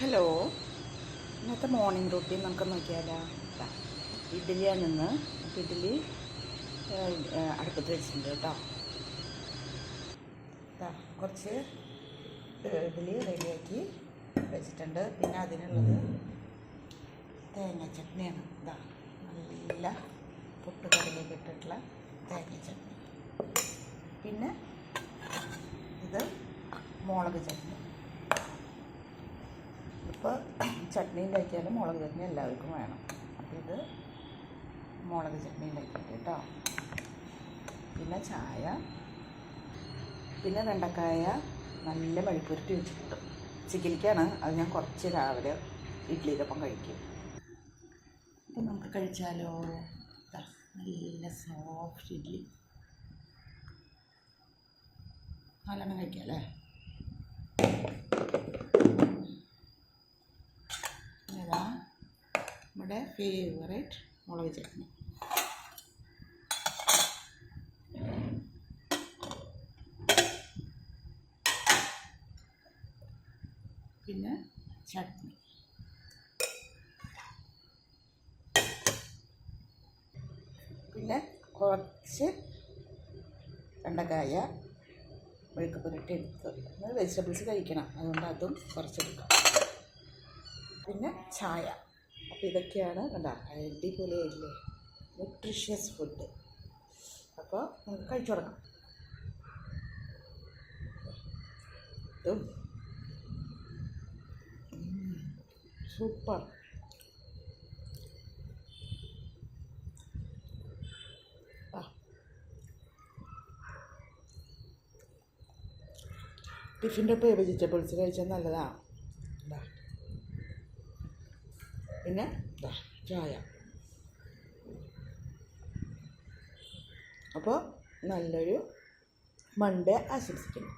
Hello ഇന്നത്തെ morning routine നമുക്ക് നോക്കിയാലോ? ഇഡ്ഡലിയാണ് അപ്പോൾ ഇഡ്ഡലി അടുപ്പത്ത് വെച്ചിട്ടുണ്ട് കേട്ടോ. കുറച്ച് ഇഡ്ഡലി റെഡിയാക്കി വെച്ചിട്ടുണ്ട്. പിന്നെ അതിനുള്ളത് തേങ്ങ ചട്നിയാണ്. ഇതാ നല്ല പൊട്ടുകറിയൊക്കെ ഇട്ടിട്ടുള്ള തേങ്ങ ചട്നി. പിന്നെ ഇത് മുളക് ചട്നി. ഇപ്പോൾ ചട്നി ഉണ്ടാക്കിയാലും മുളക് ചട്നി എല്ലാവർക്കും വേണം. അപ്പോൾ ഇത് മുളക് ചട്നി ഉണ്ടാക്കിയിട്ട് കേട്ടോ. പിന്നെ ചായ. പിന്നെ വെണ്ടക്കായ നല്ല മെഴുക്കുരുട്ടി വെച്ചിട്ടുണ്ട്. ചിക്കനിക്കാണ്. അത് ഞാൻ കുറച്ച് രാവിലെ ഇഡ്ഡലിയിലൊപ്പം കഴിക്കും. അപ്പം നമുക്ക് കഴിച്ചാലോ? നല്ല സോഫ്റ്റ് ഇഡ്ഡലി നാലെണ്ണം കഴിക്കാം അല്ലേ ഇതാ നമ്മുടെ ഫേവറേറ്റ് മുളക് ചട്നി പിന്നെ ചട്നി. പിന്നെ കുറച്ച് വെണ്ടക്കായ മെഴുക്ക് പുരട്ടി എടുത്ത് വെജിറ്റബിൾസ് കഴിക്കണം. അതുകൊണ്ട് അതും കുറച്ചെടുക്കാം. പിന്നെ ചായ. അപ്പോൾ ഇതൊക്കെയാണ് കണ്ട? അടിപൊളിയായില്ലേ ന്യൂട്രീഷ്യസ് ഫുഡ് അപ്പോൾ നമുക്ക് കഴിച്ചു തുടങ്ങാം. സൂപ്പർ. ടിഫിന്റെ ഒപ്പം വെജിറ്റബിൾസ് കഴിച്ചാൽ നല്ലതാണ് ഇതാ പിന്നെ ചായ. അപ്പോൾ നല്ലൊരു മൺഡേ ആശംസിക്കുന്നു.